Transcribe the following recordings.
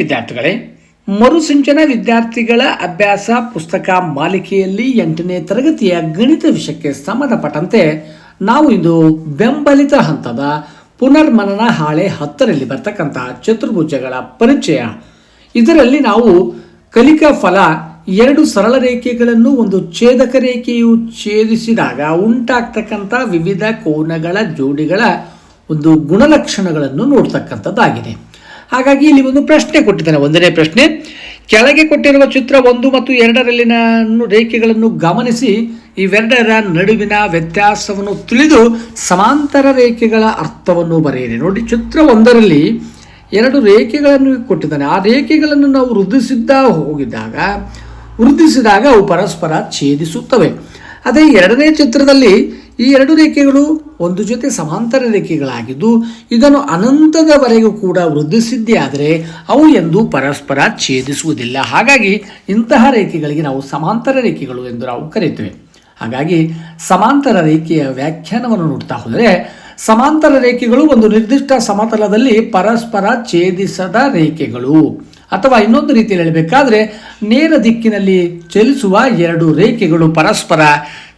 ವಿದ್ಯಾರ್ಥಿಗಳೇ, ಮರುಸಿಂಚನ ವಿದ್ಯಾರ್ಥಿಗಳ ಅಭ್ಯಾಸ ಪುಸ್ತಕ ಮಾಲಿಕೆಯಲ್ಲಿ ಎಂಟನೇ ತರಗತಿಯ ಗಣಿತ ವಿಷಯಕ್ಕೆ ಸಂಬಂಧಪಟ್ಟಂತೆ ನಾವು ಇಂದು ಬೆಂಬಲಿತ ಹಂತದ ಪುನರ್ಮನನ ಹಾಳೆ ಹತ್ತರಲ್ಲಿ ಬರ್ತಕ್ಕಂಥ ಚತುರ್ಭುಜಗಳ ಪರಿಚಯ. ಇದರಲ್ಲಿ ನಾವು ಕಲಿಕಾ ಫಲ ಎರಡು ಸರಳ ರೇಖೆಗಳನ್ನು ಒಂದು ಛೇದಕ ರೇಖೆಯು ಛೇದಿಸಿದಾಗ ಉಂಟಾಗ್ತಕ್ಕಂಥ ವಿವಿಧ ಕೋನಗಳ ಜೋಡಿಗಳ ಒಂದು ಗುಣಲಕ್ಷಣಗಳನ್ನು ನೋಡ್ತಕ್ಕಂಥದ್ದಾಗಿದೆ. ಹಾಗಾಗಿ ಇಲ್ಲಿ ಒಂದು ಪ್ರಶ್ನೆ ಕೊಟ್ಟಿದ್ದಾನೆ. ಒಂದನೇ ಪ್ರಶ್ನೆ, ಕೆಳಗೆ ಕೊಟ್ಟಿರುವ ಚಿತ್ರ ಒಂದು ಮತ್ತು ಎರಡರಲ್ಲಿನ ರೇಖೆಗಳನ್ನು ಗಮನಿಸಿ, ಇವೆರಡರ ನಡುವಿನ ವ್ಯತ್ಯಾಸವನ್ನು ತಿಳಿದು ಸಮಾಂತರ ರೇಖೆಗಳ ಅರ್ಥವನ್ನು ಬರೆಯಿರಿ. ನೋಡಿ, ಚಿತ್ರ ಒಂದರಲ್ಲಿ ಎರಡು ರೇಖೆಗಳನ್ನು ಕೊಟ್ಟಿದ್ದಾನೆ. ಆ ರೇಖೆಗಳನ್ನು ನಾವು ವೃದ್ಧಿಸಿದ್ದ ಹೋಗಿದ್ದಾಗ, ವೃದ್ಧಿಸಿದಾಗ ಅವು ಪರಸ್ಪರ ಛೇದಿಸುತ್ತವೆ. ಅದೇ ಎರಡನೇ ಚಿತ್ರದಲ್ಲಿ ಈ ಎರಡು ರೇಖೆಗಳು ಒಂದು ಜೊತೆ ಸಮಾಂತರ ರೇಖೆಗಳಾಗಿದ್ದು, ಇದನ್ನು ಅನಂತದವರೆಗೂ ಕೂಡ ವೃದ್ಧಿಸಿದ್ದೇ ಆದರೆ ಅವು ಎಂದು ಪರಸ್ಪರ ಛೇದಿಸುವುದಿಲ್ಲ. ಹಾಗಾಗಿ ಇಂತಹ ರೇಖೆಗಳಿಗೆ ನಾವು ಸಮಾಂತರ ರೇಖೆಗಳು ಎಂದು ನಾವು ಕರೀತೇವೆ. ಹಾಗಾಗಿ ಸಮಾಂತರ ರೇಖೆಯ ವ್ಯಾಖ್ಯಾನವನ್ನು ನೋಡ್ತಾ ಹೋದರೆ, ಸಮಾಂತರ ರೇಖೆಗಳು ಒಂದು ನಿರ್ದಿಷ್ಟ ಸಮತಲದಲ್ಲಿ ಪರಸ್ಪರ ಛೇದಿಸದ ರೇಖೆಗಳು. ಅಥವಾ ಇನ್ನೊಂದು ರೀತಿಯಲ್ಲಿ ಹೇಳಬೇಕಾದ್ರೆ, ನೇರ ದಿಕ್ಕಿನಲ್ಲಿ ಚಲಿಸುವ ಎರಡು ರೇಖೆಗಳು ಪರಸ್ಪರ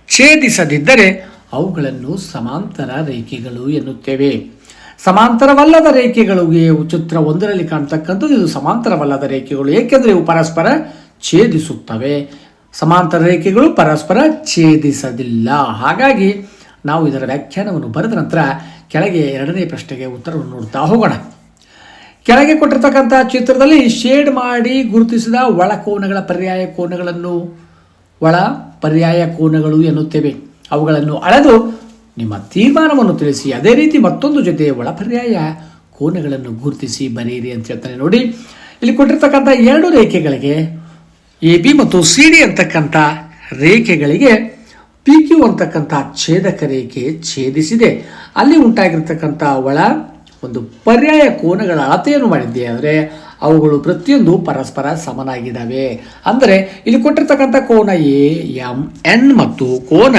ಛೇದಿಸದಿದ್ದರೆ ಅವುಗಳನ್ನು ಸಮಾಂತರ ರೇಖೆಗಳು ಎನ್ನುತ್ತೇವೆ. ಸಮಾಂತರವಲ್ಲದ ರೇಖೆಗಳಿಗೆ ಚಿತ್ರ ಒಂದರಲ್ಲಿ ಕಾಣ್ತಕ್ಕಂಥದ್ದು ಇದು ಸಮಾಂತರವಲ್ಲದ ರೇಖೆಗಳು. ಏಕೆಂದರೆ ಇವು ಪರಸ್ಪರ ಛೇದಿಸುತ್ತವೆ. ಸಮಾಂತರ ರೇಖೆಗಳು ಪರಸ್ಪರ ಛೇದಿಸದಿಲ್ಲ. ಹಾಗಾಗಿ ನಾವು ಇದರ ವ್ಯಾಖ್ಯಾನವನ್ನು ಬರೆದ ನಂತರ ಕೆಳಗೆ ಎರಡನೇ ಪ್ರಶ್ನೆಗೆ ಉತ್ತರವನ್ನು ನೋಡ್ತಾ ಹೋಗೋಣ. ಕೆಳಗೆ ಕೊಟ್ಟಿರ್ತಕ್ಕಂಥ ಚಿತ್ರದಲ್ಲಿ ಶೇಡ್ ಮಾಡಿ ಗುರುತಿಸಿದ ಒಳಕೋನಗಳ ಪರ್ಯಾಯ ಕೋನಗಳನ್ನು, ಒಳ ಪರ್ಯಾಯ ಕೋನಗಳು ಎನ್ನುತ್ತೇವೆ. ಅವುಗಳನ್ನು ಅಳೆದು ನಿಮ್ಮ ತೀರ್ಮಾನವನ್ನು ತಿಳಿಸಿ, ಅದೇ ರೀತಿ ಮತ್ತೊಂದು ಜೊತೆ ಒಳಪರ್ಯಾಯ ಕೋನಗಳನ್ನು ಗುರುತಿಸಿ ಬರೆಯಿರಿ ಅಂತ ಹೇಳ್ತಾನೆ ನೋಡಿ. ಇಲ್ಲಿ ಕೊಟ್ಟಿರ್ತಕ್ಕಂಥ ಎರಡು ರೇಖೆಗಳಿಗೆ ಎ ಬಿ ಮತ್ತು ಸಿ ಡಿ ಅಂತಕ್ಕಂಥ ರೇಖೆಗಳಿಗೆ ಪಿ ಕ್ಯೂ ಅಂತಕ್ಕಂಥ ಛೇದಕ ರೇಖೆ ಛೇದಿಸಿದೆ. ಅಲ್ಲಿ ಉಂಟಾಗಿರ್ತಕ್ಕಂಥ ಒಳ ಒಂದು ಪರ್ಯಾಯ ಕೋನಗಳ ಅಳತೆಯನ್ನು ಮಾಡಿದ್ದೆ ಅಂದರೆ ಅವುಗಳು ಪ್ರತಿಯೊಂದು ಪರಸ್ಪರ ಸಮನಾಗಿದ್ದಾವೆ. ಅಂದರೆ ಇಲ್ಲಿ ಕೊಟ್ಟಿರ್ತಕ್ಕಂಥ ಕೋನ ಎ ಎಂ ಎನ್ ಮತ್ತು ಕೋನ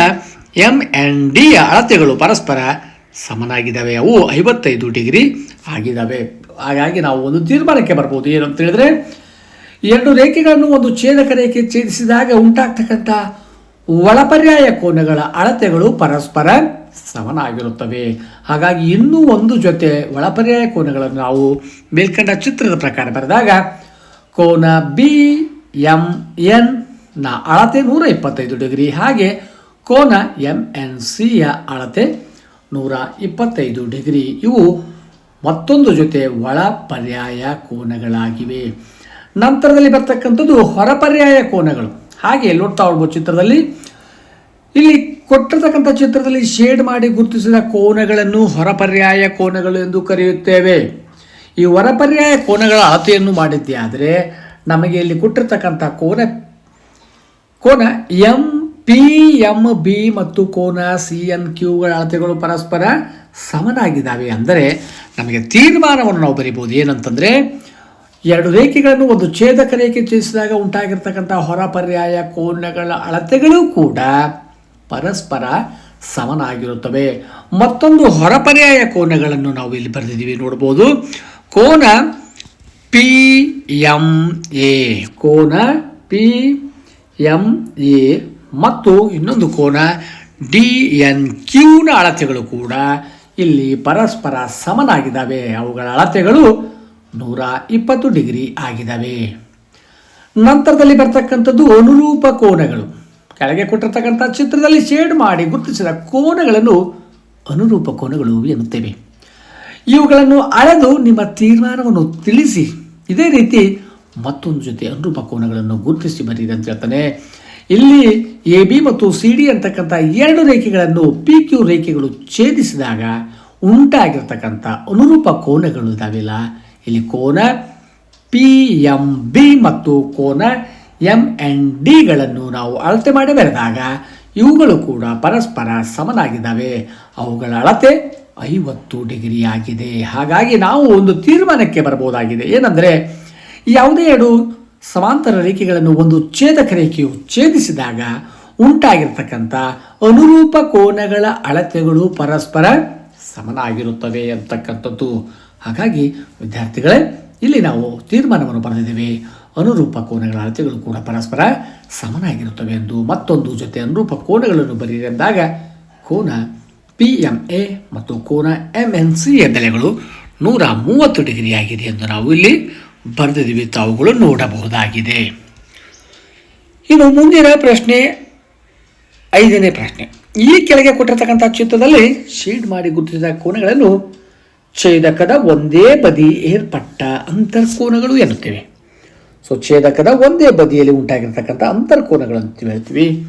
ಎಂ ಎನ್ ಡಿಯ ಅಳತೆಗಳು ಪರಸ್ಪರ ಸಮನಾಗಿದ್ದಾವೆ. ಅವು ಐವತ್ತೈದು ಡಿಗ್ರಿ ಆಗಿದ್ದಾವೆ. ಹಾಗಾಗಿ ನಾವು ಒಂದು ತೀರ್ಮಾನಕ್ಕೆ ಬರ್ಬೋದು. ಏನು ಅಂತ ಹೇಳಿದ್ರೆ, ಎರಡು ರೇಖೆಗಳನ್ನು ಒಂದು ಛೇದಕ ರೇಖೆ ಛೇದಿಸಿದಾಗ ಉಂಟಾಗ್ತಕ್ಕಂಥ ಒಳಪರ್ಯಾಯ ಕೋನಗಳ ಅಳತೆಗಳು ಪರಸ್ಪರ ಸಮನಾಗಿರುತ್ತವೆ. ಹಾಗಾಗಿ ಇನ್ನೂ ಒಂದು ಜೊತೆ ಒಳಪರ್ಯಾಯ ಕೋನಗಳನ್ನು ನಾವು ಮೇಲ್ಕಂಡ ಚಿತ್ರದ ಪ್ರಕಾರ ಬರೆದಾಗ, ಕೋನ ಬಿ ಎಂ ನ ಅಳತೆ ನೂರ ಇಪ್ಪತ್ತೈದು ಡಿಗ್ರಿ. ಹಾಗೆ ಕೋನ ಎಂ ಎನ್ ಸಿಯ ಅಳತೆ ನೂರ ಇಪ್ಪತ್ತೈದು ಡಿಗ್ರಿ. ಇವು ಮತ್ತೊಂದು ಜೊತೆ ಒಳ ಪರ್ಯಾಯ ಕೋನಗಳಾಗಿವೆ. ನಂತರದಲ್ಲಿ ಬರ್ತಕ್ಕಂಥದ್ದು ಹೊರಪರ್ಯಾಯ ಕೋನಗಳು. ಹಾಗೆ ನೋಡ್ತಾ ಹೋಗ್ಬೋದು ಚಿತ್ರದಲ್ಲಿ. ಇಲ್ಲಿ ಕೊಟ್ಟಿರ್ತಕ್ಕಂಥ ಚಿತ್ರದಲ್ಲಿ ಶೇಡ್ ಮಾಡಿ ಗುರುತಿಸಿದ ಕೋನಗಳನ್ನು ಹೊರಪರ್ಯಾಯ ಕೋನಗಳು ಎಂದು ಕರೆಯುತ್ತೇವೆ. ಈ ಹೊರಪರ್ಯಾಯ ಕೋನಗಳ ಅಳತೆಯನ್ನು ಮಾಡಿದ್ದೆ ಆದರೆ ನಮಗೆ ಇಲ್ಲಿ ಕೊಟ್ಟಿರ್ತಕ್ಕಂಥ ಕೋನ ಕೋನ ಎಂ ಪಿ ಎಂ ಬಿ ಮತ್ತು ಕೋನ ಸಿ ಎನ್ ಕ್ಯೂಗಳ ಅಳತೆಗಳು ಪರಸ್ಪರ ಸಮನಾಗಿದ್ದಾವೆ ಅಂದರೆ ನಮಗೆ ತೀರ್ಮಾನವನ್ನು ನಾವು ಬರಿಬೋದು ಏನಂತಂದರೆ ಎರಡು ರೇಖೆಗಳನ್ನು ಒಂದು ಛೇದಕ ರೇಖೆ ಛೇದಿಸಿದಾಗ ಉಂಟಾಗಿರ್ತಕ್ಕಂಥ ಹೊರಪರ್ಯಾಯ ಕೋನಗಳ ಅಳತೆಗಳು ಕೂಡ ಪರಸ್ಪರ ಸಮನಾಗಿರುತ್ತವೆ. ಮತ್ತೊಂದು ಹೊರಪರ್ಯಾಯ ಕೋನಗಳನ್ನು ನಾವು ಇಲ್ಲಿ ಬರೆದಿದ್ದೀವಿ. ನೋಡ್ಬೋದು. ಕೋನ ಪಿ ಎಂ ಎ ಕೋನ ಪಿ ಎಂ ಎ ಮತ್ತು ಇನ್ನೊಂದು ಕೋನ ಡಿ ಎನ್ ಕ್ಯೂನ ಅಳತೆಗಳು ಕೂಡ ಇಲ್ಲಿ ಪರಸ್ಪರ ಸಮನಾಗಿದ್ದಾವೆ. ಅವುಗಳ ಅಳತೆಗಳು ನೂರ ಇಪ್ಪತ್ತು ಡಿಗ್ರಿ ಆಗಿದ್ದಾವೆ. ನಂತರದಲ್ಲಿ ಬರ್ತಕ್ಕಂಥದ್ದು ಅನುರೂಪ ಕೋನಗಳು. ಕೆಳಗೆ ಕೊಟ್ಟಿರ್ತಕ್ಕಂಥ ಚಿತ್ರದಲ್ಲಿ ಶೇಡ್ ಮಾಡಿ ಗುರುತಿಸಿದ ಕೋನಗಳನ್ನು ಅನುರೂಪ ಕೋನಗಳು ಎನ್ನುತ್ತೇವೆ. ಇವುಗಳನ್ನು ಅಳೆದು ನಿಮ್ಮ ತೀರ್ಮಾನವನ್ನು ತಿಳಿಸಿ. ಇದೇ ರೀತಿ ಮತ್ತೊಂದು ಜೊತೆ ಅನುರೂಪ ಕೋನಗಳನ್ನು ಗುರುತಿಸಿ ಬರೀರಿ ಅಂತ ಹೇಳ್ತಾನೆ. ಇಲ್ಲಿ ಎ ಬಿ ಮತ್ತು ಸಿ ಡಿ ಅಂತಕ್ಕಂಥ ಎರಡು ರೇಖೆಗಳನ್ನು ಪಿ ಕ್ಯೂ ರೇಖೆಗಳು ಛೇದಿಸಿದಾಗ ಉಂಟಾಗಿರ್ತಕ್ಕಂಥ ಅನುರೂಪ ಕೋನಗಳು ಇದಾವಿಲ್ಲ. ಇಲ್ಲಿ ಕೋನ ಪಿ ಎಂ ಬಿ ಮತ್ತು ಕೋನ ಎಂ ಎನ್ ಡಿಗಳನ್ನು ನಾವು ಅಳತೆ ಮಾಡಿ ಬರೆದಾಗ ಇವುಗಳು ಕೂಡ ಪರಸ್ಪರ ಸಮನಾಗಿದ್ದಾವೆ. ಅವುಗಳ ಅಳತೆ ಐವತ್ತು ಡಿಗ್ರಿ ಆಗಿದೆ. ಹಾಗಾಗಿ ನಾವು ಒಂದು ತೀರ್ಮಾನಕ್ಕೆ ಬರಬಹುದಾಗಿದೆ. ಏನಂದರೆ ಯಾವುದೇ ಎರಡು ಸಮಾಂತರ ರೇಖೆಗಳನ್ನು ಒಂದು ಛೇದಕ ರೇಖೆಯು ಛೇದಿಸಿದಾಗ ಉಂಟಾಗಿರ್ತಕ್ಕಂಥ ಅನುರೂಪ ಕೋನಗಳ ಅಳತೆಗಳು ಪರಸ್ಪರ ಸಮನಾಗಿರುತ್ತವೆ ಅಂತಕ್ಕಂಥದ್ದು. ಹಾಗಾಗಿ ವಿದ್ಯಾರ್ಥಿಗಳೇ, ಇಲ್ಲಿ ನಾವು ತೀರ್ಮಾನವನ್ನು ಬರೆದಿದ್ದೇವೆ. ಅನುರೂಪ ಕೋನಗಳ ಅಳತೆಗಳು ಕೂಡ ಪರಸ್ಪರ ಸಮನಾಗಿರುತ್ತವೆ ಎಂದು. ಮತ್ತೊಂದು ಜೊತೆ ಅನುರೂಪ ಕೋನಗಳನ್ನು ಬರೆದಾಗ ಕೋನ ಪಿ ಎಂ ಎ ಮತ್ತು ಕೋನ ಎಂ ಎನ್ ಸಿ ಎ ಬೆಲೆಗಳು ನೂರ ಮೂವತ್ತು ಡಿಗ್ರಿ ಆಗಿದೆ ಎಂದು ನಾವು ಇಲ್ಲಿ ಬರೆದಿದ್ದೀವಿ ತಾವುಗಳು ನೋಡಬಹುದಾಗಿದೆ. ಇನ್ನು ಮುಂದಿನ ಪ್ರಶ್ನೆ, ಐದನೇ ಪ್ರಶ್ನೆ. ಈ ಕೆಳಗೆ ಕೊಟ್ಟಿರತಕ್ಕಂಥ ಚಿತ್ರದಲ್ಲಿ ಶೇಡ್ ಮಾಡಿ ಗುರುತಿಸಿದ ಕೋನಗಳನ್ನು ಛೇದಕದ ಒಂದೇ ಬದಿ ಏರ್ಪಟ್ಟ ಅಂತರ್ಕೋನಗಳು ಎನ್ನುತ್ತೇವೆ. ಸೊ ಛೇದಕದ ಒಂದೇ ಬದಿಯಲ್ಲಿ ಉಂಟಾಗಿರ್ತಕ್ಕಂಥ ಅಂತರ್ಕೋನಗಳನ್ನು ಅಂತ ಹೇಳ್ತೀವಿ.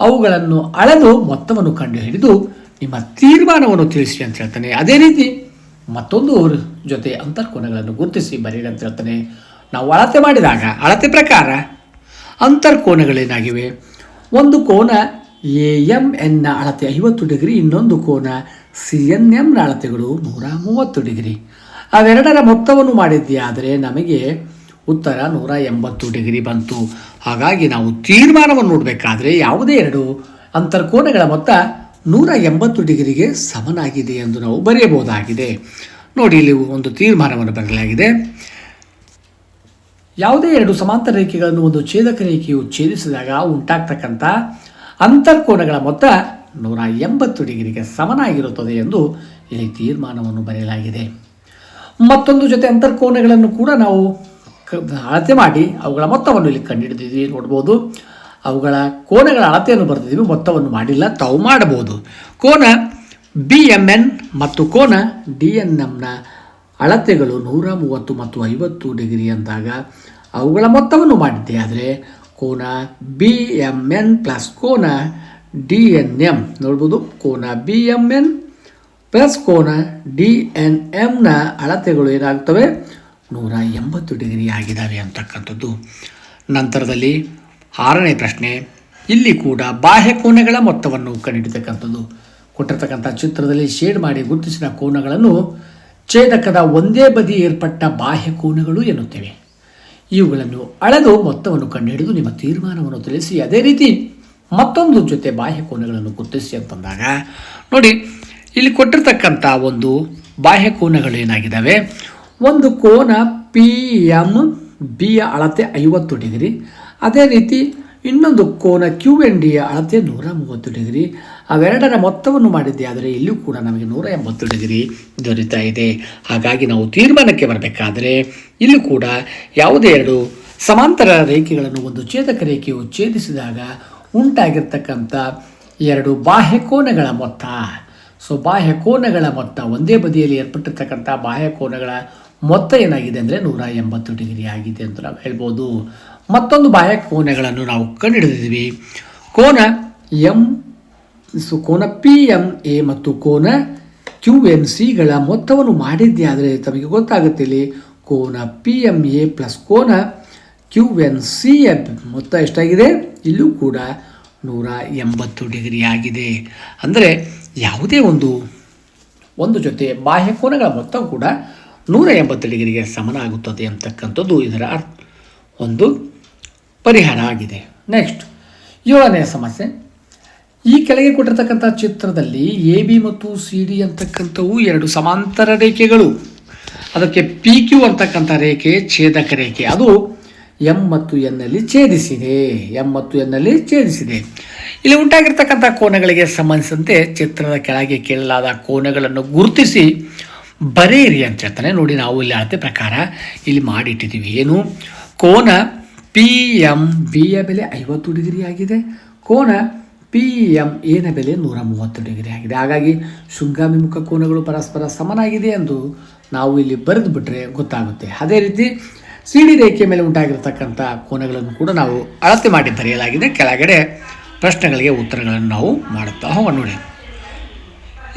ಅವುಗಳನ್ನು ಅಳೆದು ಮೊತ್ತವನ್ನು ಕಂಡುಹಿಡಿದು ನಿಮ್ಮ ತೀರ್ಮಾನವನ್ನು ತಿಳಿಸಿ ಅಂತ ಹೇಳ್ತಾನೆ. ಅದೇ ರೀತಿ ಮತ್ತೊಂದು ಜೊತೆ ಅಂತರ್ಕೋನಗಳನ್ನು ಗುರುತಿಸಿ ಬರೀರಿ ಅಂತ ಹೇಳ್ತಾನೆ. ನಾವು ಅಳತೆ ಮಾಡಿದಾಗ, ಅಳತೆ ಪ್ರಕಾರ ಅಂತರ್ಕೋನಗಳೇನಾಗಿವೆ? ಒಂದು ಕೋನ ಎ ಎಂ ಎನ್ನ ಅಳತೆ ಐವತ್ತು ಡಿಗ್ರಿ, ಇನ್ನೊಂದು ಕೋನ ಸಿ ಎನ್ ಎಂನ ಅಳತೆಗಳು ನೂರ ಮೂವತ್ತು ಡಿಗ್ರಿ. ಅವೆರಡರ ಮೊತ್ತವನ್ನು ಮಾಡಿದ್ದೆಯಾದರೆ ನಮಗೆ ಉತ್ತರ ನೂರ ಎಂಬತ್ತು ಡಿಗ್ರಿ ಬಂತು. ಹಾಗಾಗಿ ನಾವು ತೀರ್ಮಾನವನ್ನು ನೋಡಬೇಕಾದ್ರೆ ಯಾವುದೇ ಎರಡು ಅಂತರ್ಕೋನಗಳ ಮೊತ್ತ ನೂರ ಎಂಬತ್ತು ಡಿಗ್ರಿಗೆ ಸಮನಾಗಿದೆ ಎಂದು ನಾವು ಬರೆಯಬಹುದಾಗಿದೆ. ನೋಡಿ, ಇಲ್ಲಿ ಒಂದು ತೀರ್ಮಾನವನ್ನು ಬರೆಯಲಾಗಿದೆ. ಯಾವುದೇ ಎರಡು ಸಮಾಂತರ ರೇಖೆಗಳನ್ನು ಒಂದು ಛೇದಕ ರೇಖೆಯು ಛೇದಿಸಿದಾಗ ಉಂಟಾಗ್ತಕ್ಕಂಥ ಅಂತರ್ಕೋನಗಳ ಮೊತ್ತ ನೂರ ಎಂಬತ್ತು ಡಿಗ್ರಿಗೆ ಸಮನಾಗಿರುತ್ತದೆ ಎಂದು ಇಲ್ಲಿ ತೀರ್ಮಾನವನ್ನು ಬರೆಯಲಾಗಿದೆ. ಮತ್ತೊಂದು ಜೊತೆ ಅಂತರ್ಕೋನಗಳನ್ನು ಕೂಡ ನಾವು ಅಳತೆ ಮಾಡಿ ಅವುಗಳ ಮೊತ್ತವನ್ನು ಇಲ್ಲಿ ಕಂಡುಹಿಡಿದಿದ್ದೀವಿ ನೋಡ್ಬೋದು. ಅವುಗಳ ಕೋನಗಳ ಅಳತೆಯನ್ನು ಬರೆದಿದ್ದೀವಿ, ಮೊತ್ತವನ್ನು ಮಾಡಿಲ್ಲ, ತಾವು ಮಾಡಬಹುದು. ಕೋನ ಬಿ ಎಂ ಎನ್ ಮತ್ತು ಕೋನ ಡಿ ಎನ್ ಎಮ್ನ ಅಳತೆಗಳು ನೂರ ಮೂವತ್ತು ಮತ್ತು ಐವತ್ತು ಡಿಗ್ರಿ ಅಂದಾಗ ಅವುಗಳ ಮೊತ್ತವನ್ನು ಮಾಡಿದ್ದೆ. ಆದರೆ ಕೋನ ಬಿ ಎಂ ಎನ್ ಪ್ಲಸ್ ಕೋನ ಡಿ ಎನ್ ಎಂ ನೋಡ್ಬೋದು, ಕೋನ ಬಿ ಎಂ ಎನ್ ಪ್ಲಸ್ ಕೋನ ಡಿ ಎನ್ ಎಮ್ನ ಅಳತೆಗಳು ಏನಾಗ್ತವೆ? ನೂರ ಎಂಬತ್ತು ಡಿಗ್ರಿ ಆಗಿದ್ದಾವೆ ಅಂತಕ್ಕಂಥದ್ದು. ನಂತರದಲ್ಲಿ ಆರನೇ ಪ್ರಶ್ನೆ, ಇಲ್ಲಿ ಕೂಡ ಬಾಹ್ಯ ಕೋನಗಳ ಮೊತ್ತವನ್ನು ಕಂಡುಹಿಡಿತಕ್ಕಂಥದ್ದು ಕೊಟ್ಟಿರ್ತಕ್ಕಂಥ ಚಿತ್ರದಲ್ಲಿ ಶೇಡ್ ಮಾಡಿ ಗುರುತಿಸಿದ ಕೋನಗಳನ್ನು ಛೇದಕದ ಒಂದೇ ಬದಿ ಏರ್ಪಟ್ಟ ಬಾಹ್ಯ ಕೋನಗಳು ಎನ್ನುತ್ತೇವೆ. ಇವುಗಳನ್ನು ಅಳೆದು ಮೊತ್ತವನ್ನು ಕಂಡುಹಿಡಿದು ನಿಮ್ಮ ತೀರ್ಮಾನವನ್ನು ತಿಳಿಸಿ, ಅದೇ ರೀತಿ ಮತ್ತೊಂದು ಜೊತೆ ಬಾಹ್ಯ ಕೋನಗಳನ್ನು ಗುರುತಿಸಿ ಅಂತಂದಾಗ ನೋಡಿ, ಇಲ್ಲಿ ಕೊಟ್ಟಿರ್ತಕ್ಕಂಥ ಒಂದು ಬಾಹ್ಯ ಕೋನಗಳು ಏನಾಗಿದ್ದಾವೆ? ಒಂದು ಕೋನ ಪಿ ಎಂ ಬಿಯ ಅಳತೆ ಐವತ್ತು ಡಿಗ್ರಿ ಅದೇ ರೀತಿ ಇನ್ನೊಂದು ಕೋನ ಕ್ಯೂ ಎನ್ ಡಿಯ ಅಳತೆ ನೂರ ಮೂವತ್ತು ಡಿಗ್ರಿ. ಅವೆರಡರ ಮೊತ್ತವನ್ನು ಮಾಡಿದ್ದೆ, ಆದರೆ ಇಲ್ಲೂ ಕೂಡ ನಮಗೆ ನೂರ ಎಂಬತ್ತು ಡಿಗ್ರಿ ದೊರೀತಾ ಇದೆ. ಹಾಗಾಗಿ ನಾವು ತೀರ್ಮಾನಕ್ಕೆ ಬರಬೇಕಾದರೆ ಇಲ್ಲೂ ಕೂಡ ಯಾವುದೇ ಎರಡು ಸಮಾಂತರ ರೇಖೆಗಳನ್ನು ಒಂದು ಛೇದಕ ರೇಖೆಯು ಛೇದಿಸಿದಾಗ ಉಂಟಾಗಿರ್ತಕ್ಕಂಥ ಎರಡು ಬಾಹ್ಯ ಕೋನಗಳ ಮೊತ್ತ. ಸೊ ಬಾಹ್ಯ ಕೋನಗಳ ಮೊತ್ತ ಒಂದೇ ಬದಿಯಲ್ಲಿ ಏರ್ಪಟ್ಟಿರ್ತಕ್ಕಂಥ ಬಾಹ್ಯ ಕೋನಗಳ ಮೊತ್ತ ಏನಾಗಿದೆ ಅಂದರೆ ನೂರ ಎಂಬತ್ತು ಡಿಗ್ರಿ ಆಗಿದೆ ಅಂತ ನಾವು ಹೇಳ್ಬೋದು. ಮತ್ತೊಂದು ಬಾಹ್ಯ ಕೋನಗಳನ್ನು ನಾವು ಕಂಡುಹಿಡಿದಿದ್ದೀವಿ. ಕೋನ ಎಂ, ಸೊ, ಕೋನ ಪಿ, ಎಂ, ಎ ಮತ್ತು ಕೋನ ಕ್ಯೂ, ಎನ್, ಸಿಗಳ ಮೊತ್ತವನ್ನು ಮಾಡಿದ್ದೆ ಆದರೆ ತಮಗೆ ಗೊತ್ತಾಗುತ್ತೆ ಇಲ್ಲಿ. ಕೋನ ಪಿ, ಎಂ, ಎ ಪ್ಲಸ್ ಕೋನ ಕ್ಯೂ, ಎನ್, ಸಿ ಎಂ ಮೊತ್ತ ಎಷ್ಟಾಗಿದೆ? ಇಲ್ಲೂ ಕೂಡ ನೂರ ಎಂಬತ್ತು ಡಿಗ್ರಿ ಆಗಿದೆ. ಅಂದರೆ ಯಾವುದೇ ಒಂದು ಒಂದು ಜೊತೆ ಬಾಹ್ಯ ಕೋನಗಳ ಮೊತ್ತ ಕೂಡ ನೂರ ಎಂಬತ್ತು ಡಿಗ್ರಿಗೆ ಸಮನಾಗುತ್ತದೆ ಅಂತಕ್ಕಂಥದ್ದು ಇದರ ಅರ್ಥ. ಒಂದು ಪರಿಹಾರ ಆಗಿದೆ. ನೆಕ್ಸ್ಟ್ ಏಳನೇ ಸಮಸ್ಯೆ. ಈ ಕೆಳಗೆ ಕೊಟ್ಟಿರ್ತಕ್ಕಂಥ ಚಿತ್ರದಲ್ಲಿ ಎ ಬಿ ಮತ್ತು ಸಿ ಡಿ ಅಂತಕ್ಕಂಥವು ಎರಡು ಸಮಾಂತರ ರೇಖೆಗಳು. ಅದಕ್ಕೆ ಪಿ ಕ್ಯೂ ಅಂತಕ್ಕಂಥ ರೇಖೆ ಛೇದಕ ರೇಖೆ. ಅದು ಎಂ ಮತ್ತು ಎನ್ನಲ್ಲಿ ಛೇದಿಸಿದೆ. ಎಂ ಮತ್ತು ಎನ್ನಲ್ಲಿ ಛೇದಿಸಿದೆ. ಇಲ್ಲಿ ಉಂಟಾಗಿರ್ತಕ್ಕಂಥ ಕೋನಗಳಿಗೆ ಸಂಬಂಧಿಸಿದಂತೆ ಚಿತ್ರದ ಕೆಳಗೆ ಕೇಳಲಾದ ಕೋನಗಳನ್ನು ಗುರುತಿಸಿ ಬರೆಯಿರಿ ಅಂತ ಹೇಳ್ತಾನೆ. ನೋಡಿ ನಾವು ಇಲ್ಲಿ ಅಳತೆ ಪ್ರಕಾರ ಇಲ್ಲಿ ಮಾಡಿಟ್ಟಿದ್ದೀವಿ. ಏನು? ಕೋನ ಪಿ ಎಂ ಬಿಯ ಬೆಲೆ ಐವತ್ತು ಡಿಗ್ರಿ ಆಗಿದೆ. ಕೋನ ಪಿ ಎಂ ಎನ ಬೆಲೆ ನೂರ ಮೂವತ್ತು ಡಿಗ್ರಿ ಆಗಿದೆ. ಹಾಗಾಗಿ ಶೃಂಗಾಭಿಮುಖ ಕೋನಗಳು ಪರಸ್ಪರ ಸಮನಾಗಿದೆ ಎಂದು ನಾವು ಇಲ್ಲಿ ಬರೆದು ಬಿಟ್ಟರೆ ಗೊತ್ತಾಗುತ್ತೆ. ಅದೇ ರೀತಿ ಸಿಡಿ ರೇಖೆ ಮೇಲೆ ಉಂಟಾಗಿರ್ತಕ್ಕಂಥ ಕೋನಗಳನ್ನು ಕೂಡ ನಾವು ಅಳತೆ ಮಾಡಿ ಬರೆಯಲಾಗಿದೆ. ಕೆಳಗಡೆ ಪ್ರಶ್ನೆಗಳಿಗೆ ಉತ್ತರಗಳನ್ನು ನಾವು ಮಾಡುತ್ತಾ ಹೋಗೋಣ ನೋಡಿ.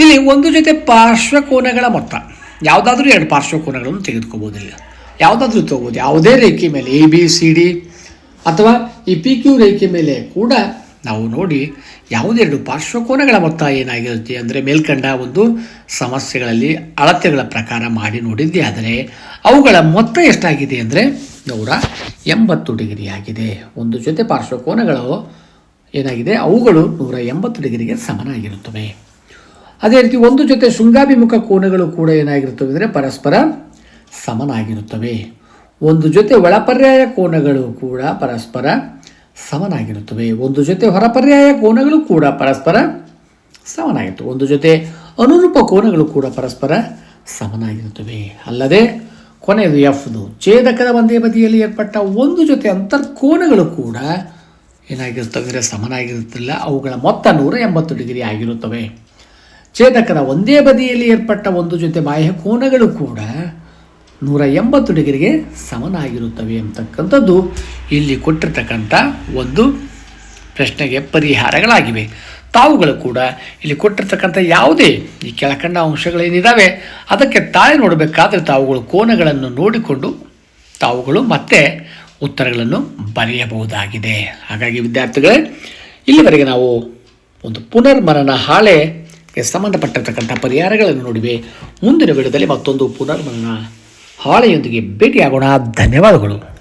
ಇಲ್ಲಿ ಒಂದು ಜೊತೆ ಪಾರ್ಶ್ವಕೋನಗಳ ಮೊತ್ತ. ಯಾವುದಾದ್ರೂ ಎರಡು ಪಾರ್ಶ್ವಕೋನಗಳನ್ನು ತೆಗೆದುಕೋಬೋದಿಲ್ಲ. ಯಾವುದಾದ್ರೂ ತಗೋಬೋದು. ಯಾವುದೇ ರೇಖೆ ಮೇಲೆ ಎ ಬಿ ಸಿ ಡಿ ಅಥವಾ ಈ ಪಿ ಕ್ಯೂ ರೇಖೆ ಮೇಲೆ ಕೂಡ ನಾವು ನೋಡಿ ಯಾವುದೆರಡು ಪಾರ್ಶ್ವಕೋನಗಳ ಮೊತ್ತ ಏನಾಗಿರುತ್ತೆ ಅಂದರೆ ಮೇಲ್ಕಂಡ ಒಂದು ಸಮಸ್ಯೆಗಳಲ್ಲಿ ಅಳತೆಗಳ ಪ್ರಕಾರ ಮಾಡಿ ನೋಡಿದ್ದೆ. ಆದರೆ ಅವುಗಳ ಮೊತ್ತ ಎಷ್ಟಾಗಿದೆ ಅಂದರೆ ನೂರ ಎಂಬತ್ತು ಡಿಗ್ರಿ ಆಗಿದೆ. ಒಂದು ಜೊತೆ ಪಾರ್ಶ್ವಕೋನಗಳು ಏನಾಗಿದೆ? ಅವುಗಳು ನೂರ ಎಂಬತ್ತು ಡಿಗ್ರಿಗೆ ಸಮನಾಗಿರುತ್ತವೆ. ಅದೇ ರೀತಿ ಒಂದು ಜೊತೆ ಶೃಂಗಾಭಿಮುಖ ಕೋನಗಳು ಕೂಡ ಏನಾಗಿರುತ್ತವೆ ಅಂದರೆ ಪರಸ್ಪರ ಸಮನಾಗಿರುತ್ತವೆ. ಒಂದು ಜೊತೆ ಒಳಪರ್ಯಾಯ ಕೋನಗಳು ಕೂಡ ಪರಸ್ಪರ ಸಮನಾಗಿರುತ್ತವೆ. ಒಂದು ಜೊತೆ ಹೊರಪರ್ಯಾಯ ಕೋನಗಳು ಕೂಡ ಪರಸ್ಪರ ಸಮನಾಗಿತ್ತು ಒಂದು ಜೊತೆ ಅನುರೂಪ ಕೋನಗಳು ಕೂಡ ಪರಸ್ಪರ ಸಮನಾಗಿರುತ್ತವೆ. ಅಲ್ಲದೆ ಕೊನೆಯದು ಎಫ್ದು. ಛೇದಕದ ಒಂದೇ ಬದಿಯಲ್ಲಿ ಏರ್ಪಟ್ಟ ಒಂದು ಜೊತೆ ಅಂತರ್ಕೋನಗಳು ಕೂಡ ಏನಾಗಿರುತ್ತವೆ ಅಂದರೆ ಸಮನಾಗಿರುತ್ತಿಲ್ಲ. ಅವುಗಳ ಮೊತ್ತ ನೂರ ಎಂಬತ್ತು ಡಿಗ್ರಿ ಆಗಿರುತ್ತವೆ. ಛೇದಕದ ಒಂದೇ ಬದಿಯಲ್ಲಿ ಏರ್ಪಟ್ಟ ಒಂದು ಜೊತೆ ಬಾಹ್ಯ ಕೋನಗಳು ಕೂಡ ನೂರ ಎಂಬತ್ತು ಡಿಗ್ರಿಗೆ ಸಮನಾಗಿರುತ್ತವೆ ಅಂತಕ್ಕಂಥದ್ದು ಇಲ್ಲಿ ಕೊಟ್ಟಿರ್ತಕ್ಕಂಥ ಒಂದು ಪ್ರಶ್ನೆಗೆ ಪರಿಹಾರಗಳಾಗಿವೆ. ತಾವುಗಳು ಕೂಡ ಇಲ್ಲಿ ಕೊಟ್ಟಿರ್ತಕ್ಕಂಥ ಯಾವುದೇ ಈ ಕೆಳಕಂಡ ಅಂಶಗಳೇನಿದ್ದಾವೆ ಅದಕ್ಕೆ ತಾಳೆ ನೋಡಬೇಕಾದ್ರೆ ತಾವುಗಳು ಕೋನಗಳನ್ನು ನೋಡಿಕೊಂಡು ತಾವುಗಳು ಮತ್ತೆ ಉತ್ತರಗಳನ್ನು ಬರೆಯಬಹುದಾಗಿದೆ. ಹಾಗಾಗಿ ವಿದ್ಯಾರ್ಥಿಗಳೇ, ಇಲ್ಲಿವರೆಗೆ ನಾವು ಒಂದು ಪುನರ್ಮರಣ ಹಾಳೆಗೆ ಸಂಬಂಧಪಟ್ಟಿರ್ತಕ್ಕಂಥ ಪರಿಹಾರಗಳನ್ನು ನೋಡಿವೆ. ಮುಂದಿನ ವಿಡಿಯೋದಲ್ಲಿ ಮತ್ತೊಂದು ಪುನರ್ಮರಣ ಹಾಳೆಯೊಂದಿಗೆ ಭೇಟಿಯಾಗೋಣ. ಧನ್ಯವಾದಗಳು.